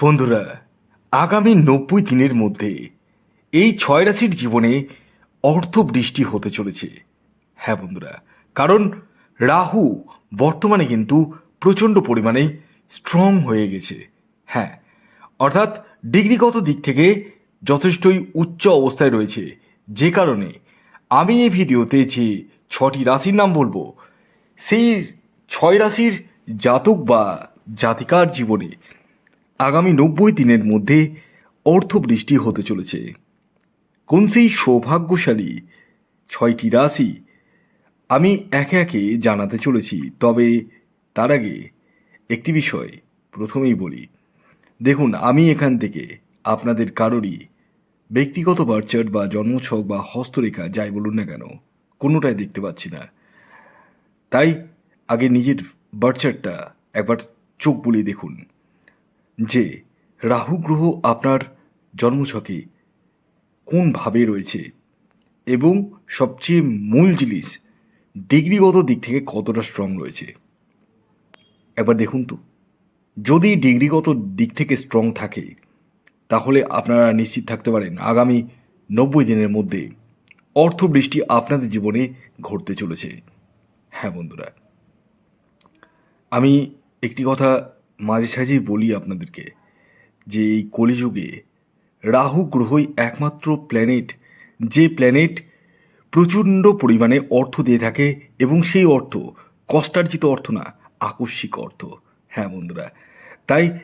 বন্ধুরা, আগামী নব্বই দিনের মধ্যে এই ছয় রাশির জীবনে অর্থ বৃষ্টি হতে চলেছে। হ্যাঁ বন্ধুরা, কারণ রাহু বর্তমানে কিন্তু প্রচণ্ড পরিমাণে স্ট্রং হয়ে গেছে। হ্যাঁ অর্থাৎ ডিগ্রিগত দিক থেকে যথেষ্টই উচ্চ অবস্থায় রয়েছে। যে কারণে আমি এই ভিডিওতে যে ছটি রাশির নাম বলব, সেই ছয় রাশির জাতক বা জাতিকার জীবনে আগামী নব্বই দিনের মধ্যে অর্থবৃষ্টি হতে চলেছে। কোন সেই সৌভাগ্যশালী ছয়টি রাশি আমি একে একে জানাতে চলেছি, তবে তার আগে একটি বিষয় প্রথমেই বলি। দেখুন, আমি এখান থেকে আপনাদের কারোরই ব্যক্তিগত বার্চার্ট বা জন্মছক বা হস্তরেখা, যাই বলুন না কেন, কোনোটাই দেখতে পাচ্ছি না। তাই আগে নিজের বার্চারটা একবার চোখ বুলিয়ে দেখুন। যে রাহু গ্রহ আপনার জন্মছকে কোনভাবে রয়েছে এবং সবচেয়ে মূল জিনিস ডিগ্রিগত দিক থেকে কতটা স্ট্রং রয়েছে? একবার দেখুন তো। যদি ডিগ্রিগত দিক থেকে স্ট্রং থাকে, তাহলে আপনারা নিশ্চিত থাকতে পারেন আগামী নব্বই দিনের মধ্যে অর্থবৃষ্টি আপনাদের জীবনে ঘটতে চলেছে। হ্যাঁ বন্ধুরা, আমি একটি কথা মাঝে সাঝেই বলি আপনাদেরকে যে এই কলিযুগে রাহু গ্রহই একমাত্র প্ল্যানেট যে প্ল্যানেট প্রচণ্ড পরিমাণে অর্থ দিয়ে থাকে এবং সেই অর্থ কষ্টার্জিত অর্থ না, আকস্মিক অর্থ। হ্যাঁ বন্ধুরা, তাই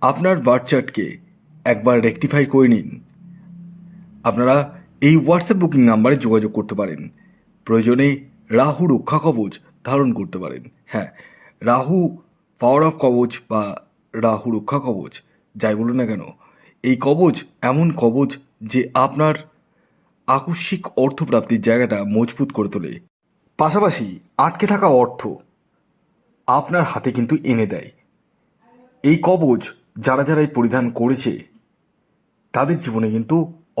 আপনার বার্থচার্টকে একবার রেকটিফাই করে নিন। আপনারা এই হোয়াটসঅ্যাপ বুকিং নাম্বারে যোগাযোগ করতে পারেন। প্রয়োজনে রাহু রক্ষা কবচ ধারণ করতে পারেন। হ্যাঁ রাহু পাওয়ার অফ কবচ বা রাহু রক্ষা কবচ, যাই বলুন না কেন, এই কবচ এমন কবচ যে আপনার আকস্মিক অর্থপ্রাপ্তির জায়গাটা মজবুত করে তোলে। পাশাপাশি আটকে থাকা অর্থ আপনার হাতে কিন্তু এনে দেয়। এই কবচ যারা যারা এই পরিধান করেছে, তাদের জীবনে কিন্তু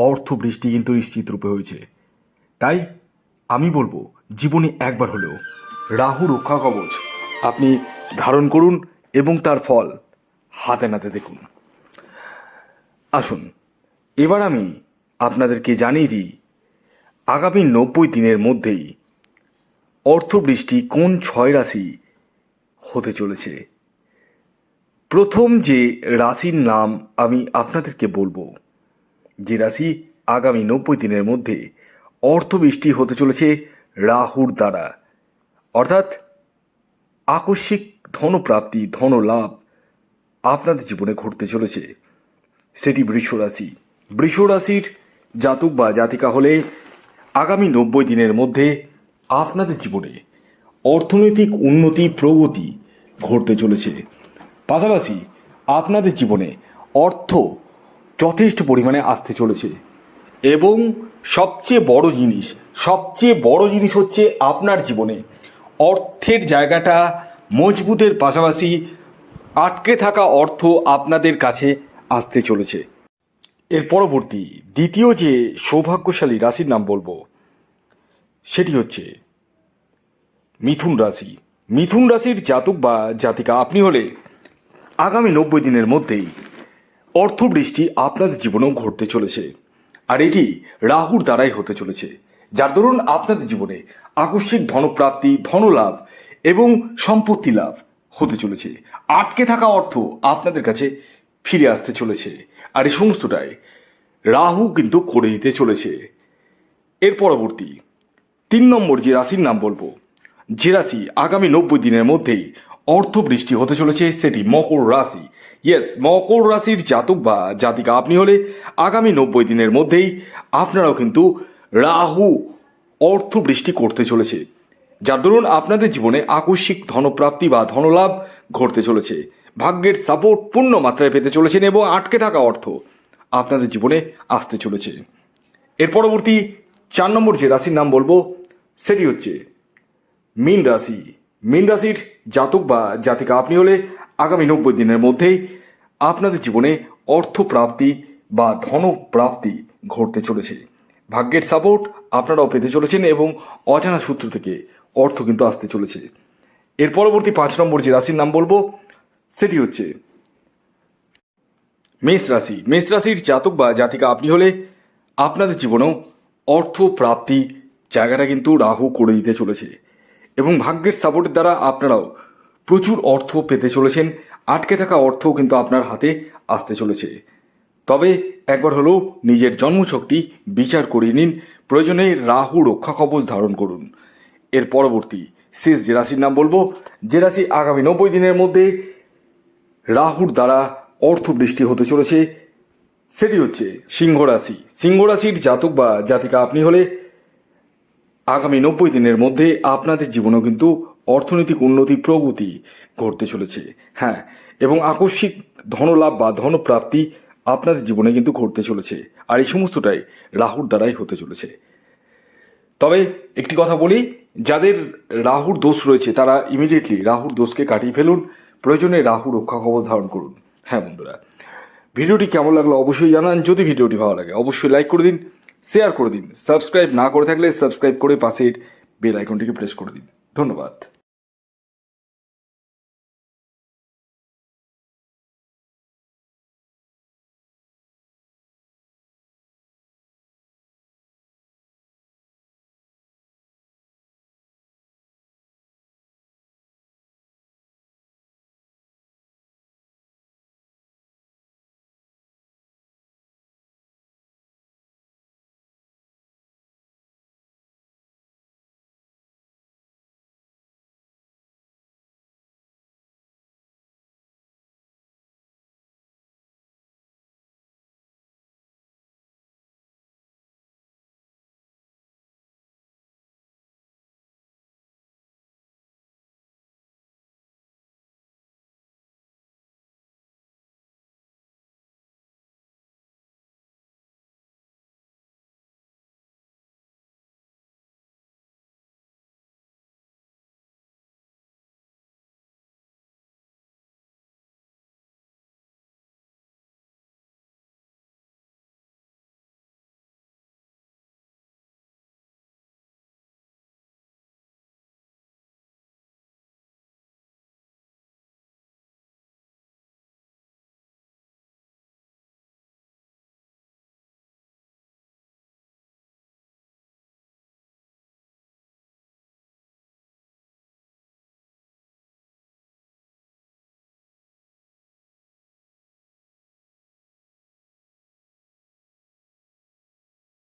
অর্থ বৃষ্টি কিন্তু নিশ্চিত রূপে হয়েছে। তাই আমি বলব, জীবনে একবার হলেও রাহু রক্ষা কবচ আপনি ধারণ করুন এবং তার ফল হাতে নাতে দেখুন। আসুন, এবার আমি আপনাদেরকে জানিয়ে দিই, আগামী নব্বই দিনের মধ্যেই অর্থবৃষ্টি কোন ছয় রাশি হতে চলেছে? প্রথম যে রাশির নাম আমি আপনাদেরকে বলব, যে রাশি আগামী নব্বই দিনের মধ্যে অর্থবৃষ্টি হতে চলেছে রাহুর দ্বারা। অর্থাৎ আকস্মিক ধনপ্রাপ্তি, ধনলাভ আপনাদের জীবনে ঘটতে চলেছে। সেটি বৃষ রাশি। বৃষ রাশির জাতক বা জাতিকা হলে আগামী নব্বই দিনের মধ্যে আপনাদের জীবনে অর্থনৈতিক উন্নতি, প্রগতি ঘটতে চলেছে। পাশাপাশি আপনাদের জীবনে অর্থ যথেষ্ট পরিমাণে আসতে চলেছে। এবং সবচেয়ে বড় জিনিস, সবচেয়ে বড় জিনিস হচ্ছে আপনার জীবনে অর্থের জায়গাটা মজবুতের পাশাপাশি আটকে থাকা অর্থ আপনাদের কাছে আসতে চলেছে। এর পরবর্তী, দ্বিতীয় যে সৌভাগ্যশালী রাশির নাম বলব, সেটি হচ্ছে মিথুন রাশি। মিথুন রাশির জাতক বা জাতিকা আপনি হলে আগামী নব্বই দিনের মধ্যেই অর্থবৃষ্টি আপনাদের জীবনেও ঘটতে চলেছে। আর এটি রাহুর দ্বারাই হতে চলেছে। যার দরুন আপনাদের জীবনে আকস্মিক ধনপ্রাপ্তি, ধনলাভ এবং সম্পত্তি লাভ হতে চলেছে। আটকে থাকা অর্থ আপনাদের কাছে ফিরে আসতে চলেছে। আর এই সমস্তটাই রাহু কিন্তু করে দিতে চলেছে। এর পরবর্তী তিন নম্বর যে রাশির নাম বলব, যে রাশি আগামী নব্বই দিনের মধ্যেই অর্থ বৃষ্টি হতে চলেছে সেটি মকর রাশি। ইয়েস মকর রাশির জাতক বা জাতিকা আপনি হলে আগামী নব্বই দিনের মধ্যেই আপনারাও কিন্তু রাহু অর্থ বৃষ্টি করতে চলেছে। যার দরুন আপনাদের জীবনে আকস্মিক ধনপ্রাপ্তি বা ধনলাভ ঘটতে চলেছে। ভাগ্যের সাপোর্ট পূর্ণ মাত্রায় পেতে চলেছেন এবং আটকে থাকা অর্থ আপনাদের জীবনে আসতে চলেছে। এর পরবর্তী চার নম্বর যে রাশির নাম বলব, সেটি হচ্ছে মীন রাশি। মীন রাশির জাতক বা জাতিকা আপনি হলে আগামী নব্বই দিনের মধ্যেই আপনাদের জীবনে অর্থপ্রাপ্তি বা ধনপ্রাপ্তি ঘটতে চলেছে। ভাগ্যের সাপোর্ট আপনারাও পেতে চলেছেন এবং অজানা সূত্র থেকে অর্থ কিন্তু আসতে চলেছে। এর পরবর্তী পাঁচ নম্বর যে রাশির নাম বলব, সেটি হচ্ছে মেষ রাশি। মেষ রাশির জাতক বা জাতিকা আপনি হলে আপনাদের জীবনেও অর্থ, প্রাপ্তি জায়গাটা কিন্তু রাহু করে দিতে চলেছে এবং ভাগ্যের সাপোর্টের দ্বারা আপনারাও প্রচুর অর্থ পেতে চলেছেন। আটকে থাকা অর্থও কিন্তু আপনার হাতে আসতে চলেছে। তবে একবার হলেও নিজের জন্মশক্তি বিচার করিয়ে নিন। প্রয়োজনে রাহু রক্ষা কবচ ধারণ করুন। এর পরবর্তী শেষ যে রাশির নাম বলব, যে রাশি আগামী নব্বই দিনের মধ্যে রাহুর দ্বারা অর্থ বৃষ্টি হতে চলেছে, সেটি হচ্ছে সিংহ রাশি। সিংহ রাশির জাতক বা জাতিকা আপনি হলে আগামী নব্বই দিনের মধ্যে আপনাদের জীবনেও কিন্তু অর্থনৈতিক উন্নতি, প্রগতি ঘটতে চলেছে। হ্যাঁ এবং আকস্মিক ধনলাভ বা ধনপ্রাপ্তি আপনাদের জীবনে কিন্তু ঘটতে চলেছে, আর এই সমস্তটাই রাহুর দ্বারাই হতে চলেছে। তবে একটি কথা বলি যাদের রাহুর দোষ রয়েছে, তারা ইমিডিয়েটলি রাহুর দোষকে কাটিয়ে ফেলুন। প্রয়োজনে রাহু রক্ষা কবচ ধারণ করুন। হ্যাঁ বন্ধুরা। ভিডিওটি কেমন লাগল অবশ্যই জানান। যদি ভিডিওটি ভালো লাগে, অবশ্যই লাইক করে দিন শেয়ার করে দিন। সাবস্ক্রাইব না করে থাকলে সাবস্ক্রাইব করে পাশের বেল আইকনটিকে প্রেস করে দিন। ধন্যবাদ।